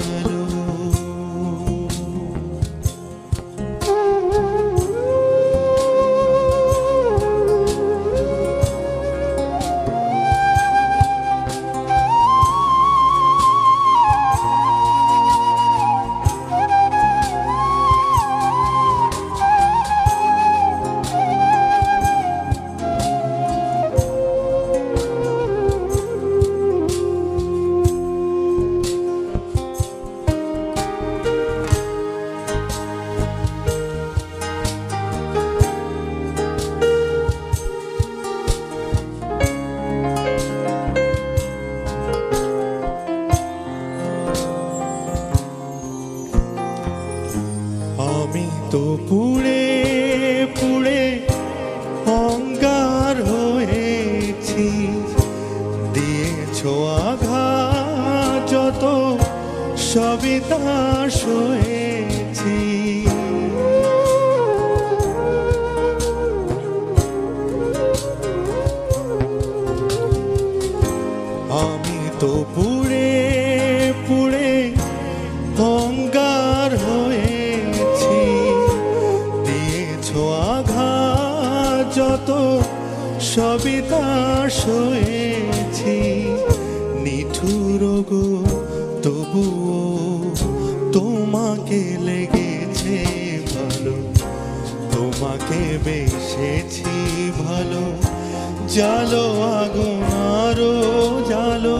good. আমি তো পুড়ে পুড়ে অঙ্গার হয়েছি। দিয়েছ আঘা যত সবিতা হয়েছি। আমি তো পুড়ে যত সবই তার সয়েছি। নিঠুর গো, তবুও তোমাকে লেগেছে ভালো, তোমাকে বেসেছি ভালো। জালো আগুন আরও জালো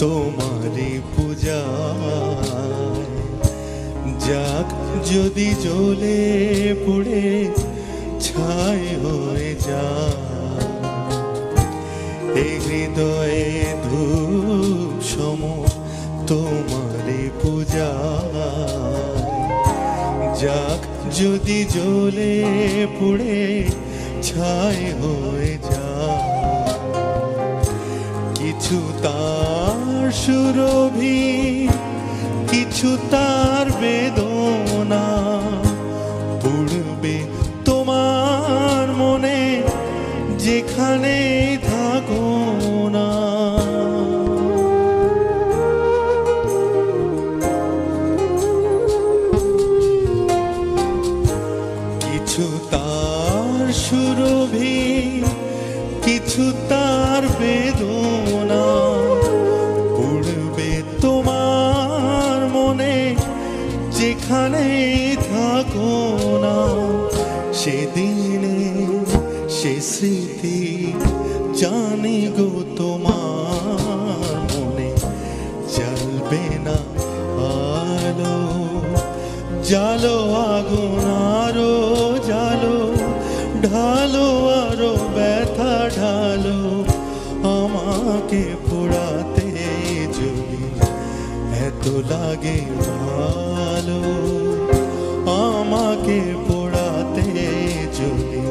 তোমারই পূজা যাক, যদি জ্বলে পুড়ে ছাই হয়ে যা এই হৃদয়ে ধূপ সম তোমারি পূজা যাক, যদি জ্বলে পুড়ে ছাই হয়ে যা কিছু তার সুরভি, কিছু তার বেদনা পড়বে তোমার মনে যেখানে থাকো না কিছু তার সুরভি, কিছু তার বেদনা মনে, যেখানে থাকো না, সেদিনে সে স্মৃতি জানি গো তোমার মনে। জ্বলবে না আলো জালো আগুন আরও জালো ঢালো আরও ব্যথা ঢালো, আমাকে লাগে ভালো, আমাকে পোড়াতে যদি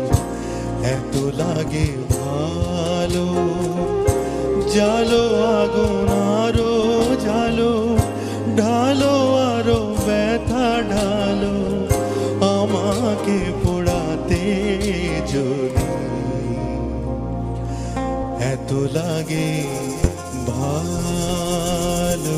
এত লাগে ভালো। জালো আগুন আরও জালো, ঢালো আরও ব্যথা ঢালো, আমাকে পোড়াতে যদি এত লাগে ভালো